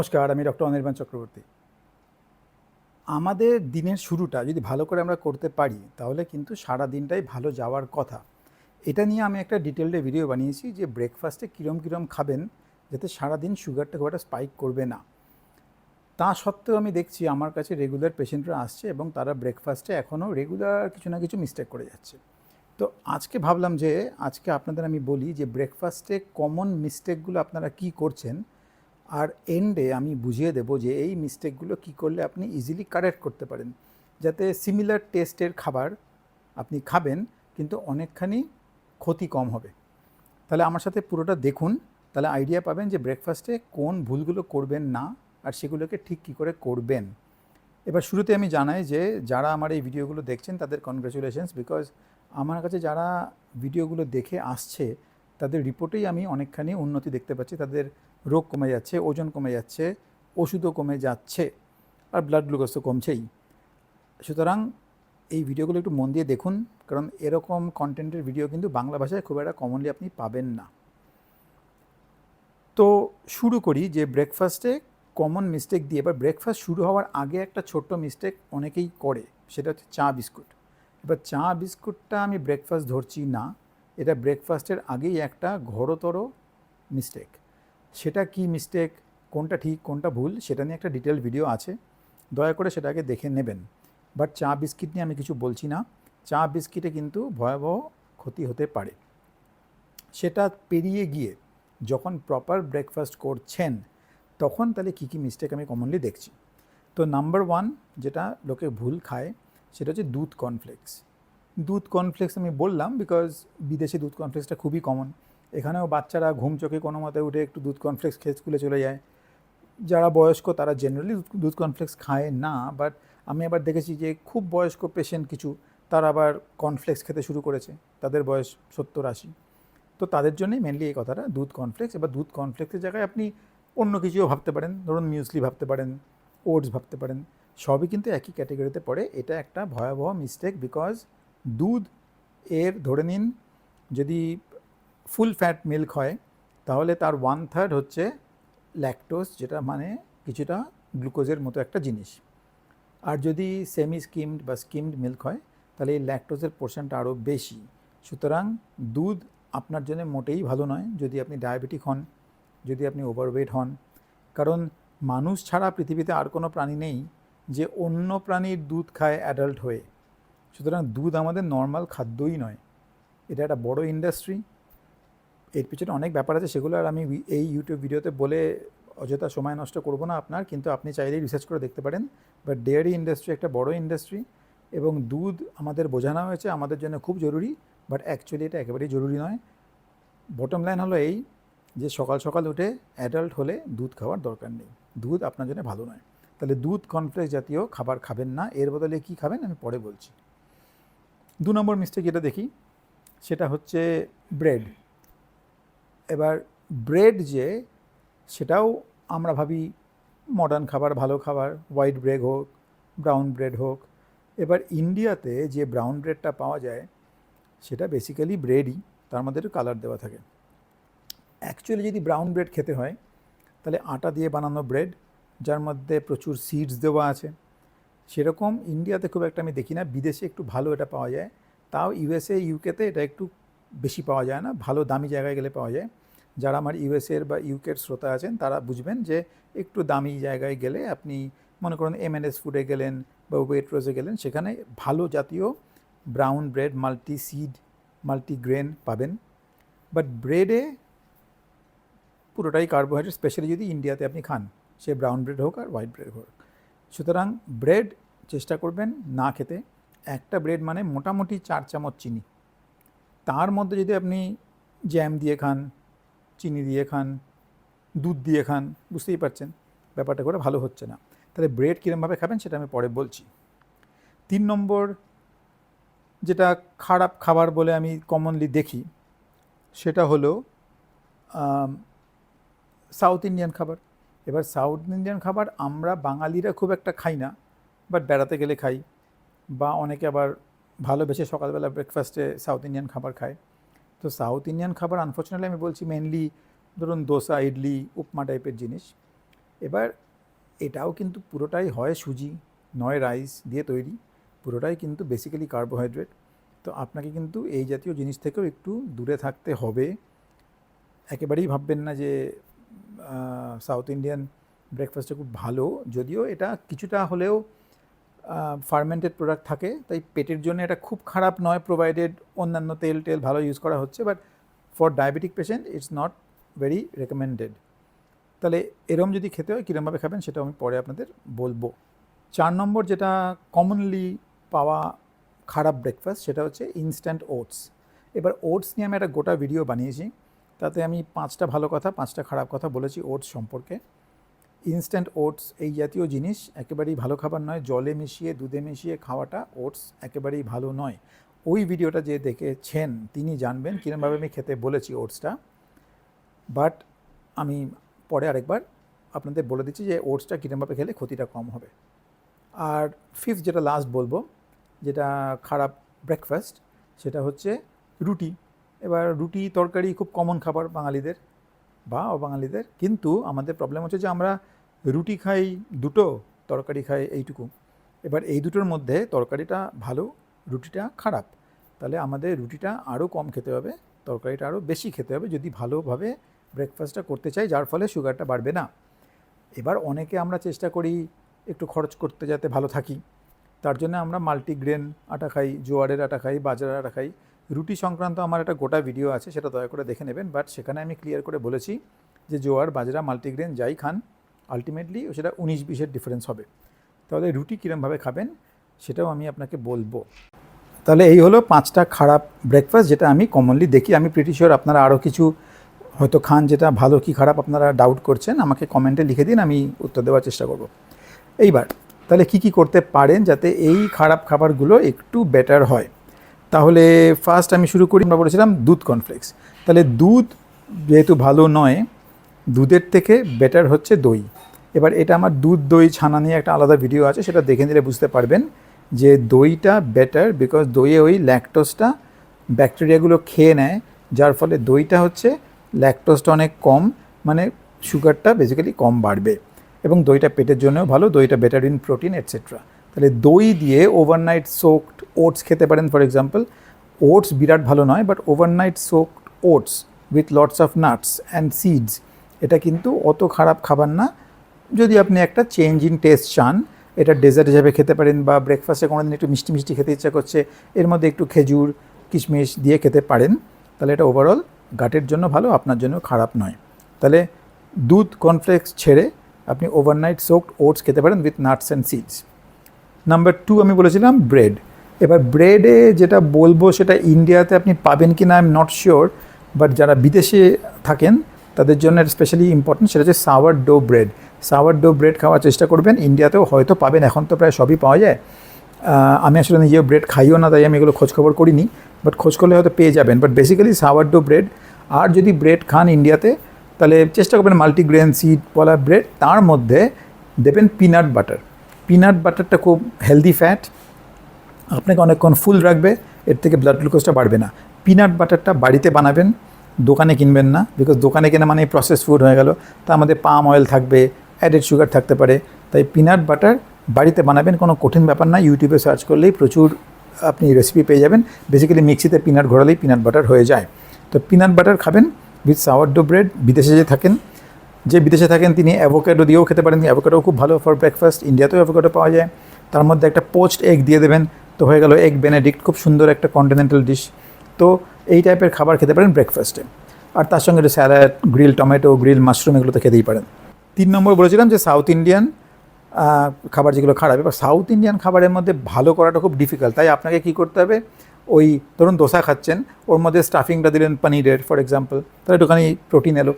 নমস্কার, আমি ডক্টর অনির্বাণ চক্রবর্তী। আমাদের দিনের শুরুটা যদি ভালো করে আমরা করতে পারি, তাহলে কিন্তু সারা দিনটাই ভালো যাওয়ার কথা। এটা নিয়ে আমি একটা ডিটেলডে ভিডিও বানিয়েছি যে ব্রেকফাস্টে কীরম কীরম খাবেন, যাতে সারাদিন সুগারটা খুব একটা স্পাইক করবে না। তা সত্ত্বেও আমি দেখছি আমার কাছে রেগুলার পেশেন্টরা আসছে এবং তারা ব্রেকফাস্টে এখনও রেগুলার কিছু না কিছু মিস্টেক করে যাচ্ছে। তো আজকে ভাবলাম যে, আজকে আপনাদের আমি বলি যে ব্রেকফাস্টে কমন মিস্টেকগুলো আপনারা কি করছেন আর এন্ডে আমি বুঝিয়ে দেবো যে এই মিস্টেকগুলো কি করলে আপনি ইজিলি কারেক্ট করতে পারেন। যাতে সিমিলার টেস্টের খাবার আপনি খাবেন, কিন্তু অনেকখানি ক্ষতি কম হবে। তাহলে আমার সাথে পুরোটা দেখুন, তাহলে আইডিয়া পাবেন যে ব্রেকফাস্টে কোন ভুলগুলো করবেন না আর সেগুলোকে ঠিক কী করে করবেন। এবার শুরুতে আমি জানাই যে যারা আমার এই ভিডিওগুলো দেখছেন, তাদের কনগ্রাচুলেশনস বিকজ আমার কাছে যারা ভিডিওগুলো দেখে আসছে, তাদের রিপোর্টেই আমি অনেকখানি উন্নতি দেখতে পাচ্ছি। তাদের রোগ কমে যাচ্ছে, ওজন কমে যাচ্ছে, ওষুধও কমে যাচ্ছে আর ব্লাড গ্লুকোজ তো কমছেই। সুতরাং এই ভিডিওগুলো একটু মন দিয়ে দেখুন, কারণ এরকম কন্টেন্টের ভিডিও কিন্তু বাংলা ভাষায় খুব একটা কমনলি আপনি পাবেন না। তো শুরু করি যে ব্রেকফাস্টে কমন মিস্টেক দিয়ে, এবার ব্রেকফাস্ট শুরু হওয়ার আগে একটা ছোট্ট মিস্টেক অনেকেই করে, সেটা হচ্ছে চা বিস্কুট। এবার চা বিস্কুটটা আমি ব্রেকফাস্ট ধরছি না, এটা ব্রেকফাস্টের আগেই একটা ঘোরতর মিস্টেক সেটা কি মিস্টেক কোনটা ঠিক, কোনটা ভুল, সেটা নিয়ে একটা ডিটেল ভিডিও আছে। দয়া করে সেটাকে দেখে নেবেন। বাট চা বিস্কিট নিয়ে আমি কিছু বলছি না। চা বিস্কিটে কিন্তু ভয়াবহ ক্ষতি হতে পারে। সেটা পেরিয়ে গিয়ে যখন প্রপার ব্রেকফাস্ট করছেন, তখন তাহলে কী কী মিস্টেক আমি কমনলি দেখছি? তো নাম্বার ওয়ান যেটা লোকে ভুল খায়, সেটা হচ্ছে দুধ কর্নফ্লেক্স দুধ কর্নফ্লেক্স আমি বললাম বিকজ বিদেশে দুধ কর্নফ্লেক্সটা খুবই কমন এখানেও বাচ্চারা ঘুম চোখে কোনো মতে উঠে একটু দুধ কর্নফ্লেক্স খেয়ে স্কুলে চলে যায়। যারা বয়স্ক তারা জেনারেলি দুধ কর্নফ্লেক্স খায় না বাট আমি আবার দেখেছি যে খুব বয়স্ক পেশেন্ট কিছু, তারা আবার কর্নফ্লেক্স খেতে শুরু করেছে, তাদের বয়স সত্তর আশি। তো তাদের জন্যই মেনলি এই কথাটা, দুধ কর্নফ্লেক্স এবার দুধ কর্নফ্লেক্সের জায়গায় আপনি অন্য কিছুও ভাবতে পারেন, ধরুন মিউসলি ভাবতে পারেন ওটস ভাবতে পারেন, সবই কিন্তু একই ক্যাটেগরিতে পড়ে। এটা একটা ভয়াবহ মিস্টেক বিকজ দুধ এর ধরে নিন, যদি ফুল ফ্যাট মিল্ক হয়, তাহলে তার ওয়ান থার্ড হচ্ছে ল্যাকটোজ যেটা মানে কিছুটা গ্লুকোজের মতো একটা জিনিস। আর যদি সেমি স্কিমড বা স্কিমড মিল্ক হয়, তাহলে এই ল্যাকটোজের পোর্শনটা আরও বেশি। সুতরাং দুধ আপনার জন্য মোটেই ভালো নয়, যদি আপনি ডায়াবেটিক হন, যদি আপনি ওভারওয়েট হন। কারণ মানুষ ছাড়া পৃথিবীতে আর কোনো প্রাণী নেই যে অন্য প্রাণীর দুধ খায় অ্যাডাল্ট হয়ে। সুতরাং দুধ আমাদের নর্মাল খাদ্যই নয়। এটা একটা বড় ইন্ডাস্ট্রি এর পিছনে অনেক ব্যাপার আছে, সেগুলো আর আমি এই ইউটিউব ভিডিওতে বলে অযথা সময় নষ্ট করব না আপনার, কিন্তু আপনি চাইলেই রিসার্চ করে দেখতে পারেন। বাট ডেয়ারি ইন্ডাস্ট্রি একটা বড় ইন্ডাস্ট্রি এবং দুধ আমাদের বোঝানো হয়েছে আমাদের জন্য খুব জরুরি বাট অ্যাকচুয়ালি এটা একেবারেই জরুরি নয়। বটম লাইন হলো এই যে সকাল সকাল উঠে অ্যাডাল্ট হলে দুধ খাওয়ার দরকার নেই। দুধ আপনার জন্য ভালো নয়। তাহলে দুধ কর্নফ্লেক্স জাতীয় খাবার খাবেন না, এর বদলে কী খাবেন আমি পরে বলছি। দু নম্বর মিস্টেক যেটা দেখি, সেটা হচ্ছে ব্রেড এবার ব্রেড যে, সেটাও আমরা ভাবি মডার্ন খাবার, ভালো খাবার হোয়াইট ব্রেড হোক ব্রাউন ব্রেড হোক। এবার ইন্ডিয়াতে যে ব্রাউন ব্রেডটা পাওয়া যায়, সেটা বেসিক্যালি ব্রেডই তার মধ্যে একটু কালার দেওয়া থাকে। অ্যাকচুয়ালি যদি ব্রাউন ব্রেড খেতে হয়, তাহলে আটা দিয়ে বানানো ব্রেড যার মধ্যে প্রচুর সিডস দেওয়া আছে। সেরকম ইন্ডিয়াতে খুব একটা আমি দেখি না, বিদেশে একটু ভালো এটা পাওয়া যায়। তাও ইউএসএ ইউকেতে এটা একটু বেশি পাওয়া যায় না, ভালো দামি জায়গায় গেলে পাওয়া যায়। যারা আমার ইউএসএর বা ইউকের শ্রোতা আছেন, তারা বুঝবেন যে একটু দামি জায়গায় গেলে আপনি মনে করুন এম এন এস ফুডে গেলেন বা ওয়েট্রোজে গেলেন, সেখানে ভালো জাতীয় brown bread multi seed multi grain পাবেন। বাট ব্রেডে পুরোটাই কার্বোহাইড্রেট স্পেশালি যদি ইন্ডিয়াতে আপনি খান, সে ব্রাউন ব্রেড হোক আর হোয়াইট ব্রেড হোক। সুতরাং ব্রেড চেষ্টা করবেন না খেতে। একটা ব্রেড মানে মোটামুটি চার চামচ চিনি। তার মধ্যে যদি আপনি জ্যাম দিয়ে খান চিনি দিয়ে খান, দুধ দিয়ে খান, বুঝতেই পারছেন ব্যাপারটা করে ভালো হচ্ছে না। তাহলে ব্রেড কীরমভাবে খাবেন সেটা আমি পরে বলছি। তিন নম্বর যেটা খারাপ খাবার বলে আমি কমনলি দেখি, সেটা হলো সাউথ ইন্ডিয়ান খাবার। এবার সাউথ ইন্ডিয়ান খাবার আমরা বাঙালিরা খুব একটা খাই না বাট বেড়াতে গেলে খাই, বা অনেকে আবার ভালোবেসে সকালবেলা ব্রেকফাস্টে সাউথ ইন্ডিয়ান খাবার খায়। তো সাউথ ইন্ডিয়ান খাবার আনফর্চুনেটলি আমি বলছি মেনলি ধরুন দোসা, ইডলি, উপমা টাইপের জিনিস। এবার এটাও কিন্তু পুরোটাই হয় সুজি, নয় রাইস দিয়ে তৈরি, পুরোটাই কিন্তু বেসিক্যালি কার্বোহাইড্রেট তো আপনাকে কিন্তু এই জাতীয় জিনিস থেকেও একটু দূরে থাকতে হবে। একেবারেই ভাববেন না যে সাউথ ইন্ডিয়ান ব্রেকফাস্টটা খুব ভালো, যদিও এটা কিছুটা হলেও ফার্মেন্টেড প্রোডাক্ট থাকে, তাই পেটের জন্য এটা খুব খারাপ নয় প্রোভাইডেড অন্যান্য তেল টেল ভালো ইউজ করা হচ্ছে but for diabetic patient it's not very recommended তাহলে এরম যদি খেতে হয়, কীরমভাবে খাবেন সেটা আমি পরে আপনাদের বলব। চার নম্বর যেটা কমনলি পাওয়া খারাপ ব্রেকফাস্ট সেটা হচ্ছে ইনস্ট্যান্ট ওটস এবার ওটস নিয়ে আমি একটা গোটা ভিডিও বানিয়েছি, তাতে আমি পাঁচটা ভালো কথা, পাঁচটা খারাপ কথা বলেছি ওটস সম্পর্কে। ইনস্ট্যান্ট ওটস এই জাতীয় জিনিস একেবারেই ভালো খাবার নয়, জলে মিশিয়ে, দুধে মিশিয়ে খাওয়াটা ওটস একেবারেই ভালো নয়। ওই ভিডিওটা যে দেখেছেন, তিনি জানবেন কীরমভাবে আমি খেতে বলেছি ওটসটা বাট আমি পরে আরেকবার আপনাদের বলে দিচ্ছি যে ওটসটা কীরমভাবে খেলে ক্ষতিটা কম হবে। আর ফিফথ যেটা লাস্ট বলব, যেটা খারাপ ব্রেকফাস্ট সেটা হচ্ছে রুটি। এবার রুটি তরকারি খুব কমন খাবার বাঙালিদের। বা অবাঙালিদের। কিন্তু আমাদের প্রবলেম হচ্ছে যে আমরা রুটি খাই দুটো, তরকারি খাই এইটুকু। এবার এই দুটোর মধ্যে তরকারিটা ভালো, রুটিটা খারাপ। তাহলে আমাদের রুটিটা আরও কম খেতে হবে, তরকারিটা আরও বেশি খেতে হবে যদি ভালোভাবে ব্রেকফাস্টটা করতে চাই, যার ফলে সুগারটা বাড়বে না। এবার অনেকে আমরা চেষ্টা করি একটু খরচ করতে যাতে ভালো থাকি। তার জন্য আমরা মাল্টিগ্রেন আটা খাই, জোয়ারের আটা খাই, বাজারের আটা খাই। রুটি সংক্রান্ত আমার একটা গোটা ভিডিও আছে, সেটা দয়া করে দেখে নেবেন। বাট সেখানে আমি ক্লিয়ার করে বলেছি যে জোয়ার, বাজরা মাল্টিগ্রেন যাই খান আলটিমেটলি সেটা উনিশ বিশের ডিফারেন্স হবে। তাহলে রুটি কীরমভাবে খাবেন সেটাও আমি আপনাকে বলব। তাহলে এই হলো পাঁচটা খারাপ ব্রেকফাস্ট যেটা আমি কমনলি দেখি। আমি প্রিটি শিওর আপনারা আরও কিছু হয়তো খান যেটা ভালো কি খারাপ আপনারা ডাউট করছেন, আমাকে কমেন্টে লিখে দিন, আমি উত্তর দেওয়ার চেষ্টা করব। এইবার, তাহলে কি কি করতে পারেন যাতে এই খারাপ খাবারগুলো একটু বেটার হয়? তাহলে ফার্স্ট আমি শুরু করি, আমরা বলেছিলাম দুধ কনফ্লেক্স তাহলে দুধ যেহেতু ভালো নয়, দুধের থেকে বেটার হচ্ছে দই। এবার এটা আমার দুধ দই ছানা নিয়ে একটা আলাদা ভিডিও আছে, সেটা দেখে নিলে বুঝতে পারবেন যে দইটা বেটার বিকজ দইয়ে ওই ল্যাকটোসটা ব্যাকটেরিয়াগুলো খেয়ে নেয়, যার ফলে দইটা হচ্ছে ল্যাকটোসটা অনেক কম মানে সুগারটা বেসিক্যালি কম বাড়বে। এবং দইটা পেটের জন্যও ভালো, দইটা বেটার ইন প্রোটিন এটসেট্রা তাহলে দই দিয়ে ওভারনাইট সোকড ওটস খেতে পারেন ফর এক্সাম্পল ওটস বিরাট ভালো নয় but overnight soaked oats with lots of nuts and seeds এটা কিন্তু অত খারাপ খাবার না। যদি আপনি একটা চেঞ্জ ইন টেস্ট চান, এটা ডেজার্ট হিসাবে খেতে পারেন বা ব্রেকফাস্টে কোনো দিন একটু মিষ্টি মিষ্টি খেতে ইচ্ছা করছে, এর মধ্যে একটু খেজুর, কিশমিশ দিয়ে খেতে পারেন, তাহলে এটা ওভারঅল গাটের জন্য ভালো, আপনার জন্য খারাপ নয়। তাহলে দুধ কর্নফ্লেক্স ছেড়ে আপনি ওভারনাইট সোকড ওটস খেতে পারেন with nuts and seeds number two আমি বলেছিলাম ব্রেড এবার ব্রেডে যেটা বলব সেটা ইন্ডিয়াতে আপনি পাবেন কি না I am not sure but যারা বিদেশে থাকেন, তাদের জন্য স্পেশালি ইম্পর্টেন্ট সেটা হচ্ছে sour dough bread sour dough bread খাওয়ার চেষ্টা করবেন ইন্ডিয়াতেও হয়তো পাবেন, এখন তো প্রায় সবই পাওয়া যায়। আমি আসলে নিজেও ব্রেড খাইও না, তাই আমি এগুলো খোঁজখবর করিনি বাট খোঁজ করলে হয়তো পেয়ে যাবেন। But basically sour dough bread আর যদি ব্রেড খান ইন্ডিয়াতে তাহলে চেষ্টা করবেন মাল্টিগ্রেন সিড বলা ব্রেড তার মধ্যে দেবেন পিনাট বাটার পিনাট বাটারটা খুব হেলদি ফ্যাট আপনাকে অনেকক্ষণ ফুল রাখবে, এর থেকে ব্লাড গ্লুকোজটা বাড়বে না। পিনাট বাটারটা বাড়িতে বানাবেন, দোকানে কিনবেন না বিকজ দোকানে কেনা মানে প্রসেস ফুড হয়ে গেল। তার মধ্যে পাম অয়েল থাকবে অ্যাডেড সুগার থাকতে পারে। তাই পিনাট বাটার বাড়িতে বানাবেন, কোনো কঠিন ব্যাপার না। ইউটিউবে সার্চ করলেই প্রচুর, আপনি রেসিপি পেয়ে যাবেন। বেসিক্যালি মিক্সিতে পিনাট ঘোরালেই পিনাট বাটার হয়ে যায়। তো পিনাট বাটার খাবেন উইথ সাওয়ারডো ব্রেড বিদেশে যে থাকেন যে বিদেশে থাকেন, তিনি অ্যাভোকাডো দিয়েও খেতে পারেন। অ্যাভোকাডো খুব ভালো ফর ব্রেকফাস্ট ইন্ডিয়াতেও অ্যাভোকাডো পাওয়া যায়। তার মধ্যে একটা পোস্ট এগ দিয়ে দেবেন। তো হয়ে গেল এগ বেনেডিক্ট খুব সুন্দর একটা কন্টিনেন্টাল ডিশ তো এই টাইপের খাবার খেতে পারেন ব্রেকফাস্টে আর তার সঙ্গে একটু salad grill tomato grill mushroom এগুলো তো খেতেই পারেন। তিন নম্বর বলেছিলাম যে সাউথ ইন্ডিয়ান খাবার যেগুলো খারাপ, এবার সাউথ ইন্ডিয়ান খাবারের মধ্যে ভালো করাটা খুব ডিফিকাল্ট তাই আপনাকে কী করতে হবে? ওই ধরুন দোসা খাচ্ছেন, ওর মধ্যে স্টাফিংটা দিলেন পনিরের ফর এক্সাম্পল তাহলে একটুখানি প্রোটিন এলো।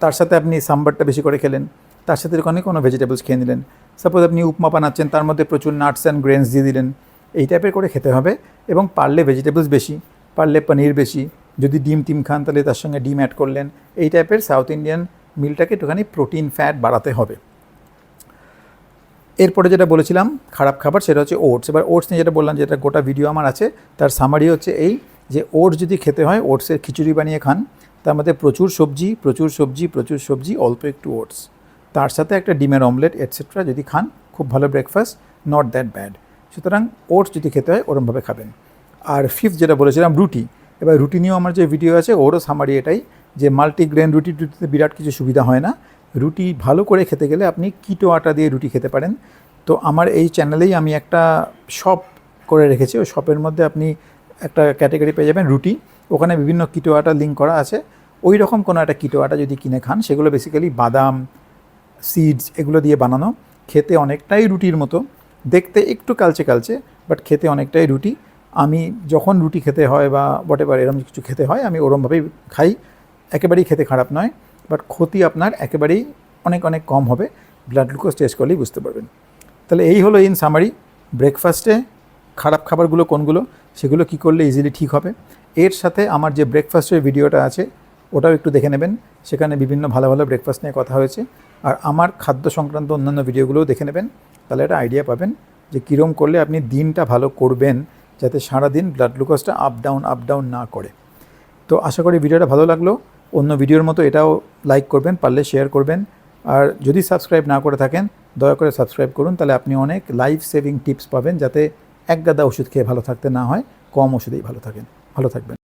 তার সাথে আপনি সাম্বারটা বেশি করে খেলেন, তার সাথে ওখানে কোনো ভেজিটেবলস খেয়ে নিলেন। সাপোজ আপনি উপমা বানাচ্ছেন, তার মধ্যে প্রচুর নাটস অ্যান্ড গ্রেনস দিয়ে দিলেন। এই টাইপের করে খেতে হবে এবং পারলে ভেজিটেবলস বেশি, পারলে পনির বেশি, যদি ডিম টিম খান তাহলে তার সঙ্গে ডিম অ্যাড করলেন। এই টাইপের সাউথ ইন্ডিয়ান মিলটাকে একটুখানি প্রোটিন ফ্যাট বাড়াতে হবে। এরপরে যেটা বলেছিলাম, খারাপ খাবার, সেটা হচ্ছে ওটস এবার ওটস নিয়ে যেটা বললাম যেটা গোটা ভিডিও আমার আছে, তার সামারি হচ্ছে এই, যে ওটস যদি খেতে হয় ওটসের খিচুড়ি বানিয়ে খান তার মধ্যে প্রচুর সবজি প্রচুর সবজি প্রচুর সবজি, অল্প একটু ওটস। তার সাথে একটা ডিমের অমলেট এটসেট্রা যদি খান, খুব ভালো ব্রেকফাস্ট নট দ্যাট ব্যাড সুতরাং ওটস যদি খেতে হয়, ওরমভাবে খাবেন। আর ফিফথ যেটা বলেছিলাম, রুটি। এবার রুটি নিয়েও আমার যে ভিডিও আছে, ওরও সামারি এটাই যে মাল্টিগ্রেন রুটি টুটিতে বিরাট কিছু সুবিধা হয় না। রুটি ভালো করে খেতে গেলে আপনি কিটো আটা দিয়ে রুটি খেতে পারেন। তো আমার এই চ্যানেলেই আমি একটা শপ করে রেখেছি। ওই শপের মধ্যে আপনি একটা ক্যাটাগরি পেয়ে যাবেন রুটি। ওখানে বিভিন্ন কিটো আটা লিঙ্ক করা আছে। ওই রকম কোনো একটা কিটো আটা যদি কিনে খান, সেগুলো বেসিক্যালি বাদাম সিডস এগুলো দিয়ে বানানো। খেতে অনেকটাই রুটির মতো। দেখতে একটু কালচে কালচে বাট খেতে অনেকটাই রুটি। আমি যখন রুটি খেতে হয় বা বটে এবার এরকম কিছু খেতে হয়, আমি ওরমভাবেই খাই। একেবারেই খেতে খারাপ নয় বাট ক্ষতি আপনার একেবারেই অনেক অনেক কম হবে। ব্লাড গ্লুকোজ টেস্ট করলেই বুঝতে পারবেন। তাহলে এই হলো ইন সামারি ব্রেকফাস্টে খারাপ খাবারগুলো কোনগুলো? সেগুলো কি করলে ইজিলি ঠিক হবে? এর সাথে আমার যে ব্রেকফাস্টের ভিডিওটা আছে, ওটাও একটু দেখে নেবেন। সেখানে বিভিন্ন ভালো ভালো ব্রেকফাস্ট নিয়ে কথা হয়েছে। আর আমার খাদ্য সংক্রান্ত অন্যান্য ভিডিওগুলোও দেখে নেবেন। তাহলে একটা আইডিয়া পাবেন যে কীরম করলে আপনি দিনটা ভালো করবেন, যাতে সারাদিন ব্লাড গ্লুকোজটা আপ ডাউন আপ ডাউন না করে। তো আশা করি ভিডিওটা ভালো লাগল। অন্য ভিডিওর মতো এটাও লাইক করবেন, পারলে শেয়ার করবেন। আর যদি সাবস্ক্রাইব না করে থাকেন, দয়া করে সাবস্ক্রাইব করুন। তাহলে আপনি অনেক লাইফ সেভিং টিপস পাবেন, যাতে এক গাদা ওষুধ খেয়ে ভালো থাকতে না হয়, কম ওষুধেই ভালো থাকেন। ভালো থাকবেন।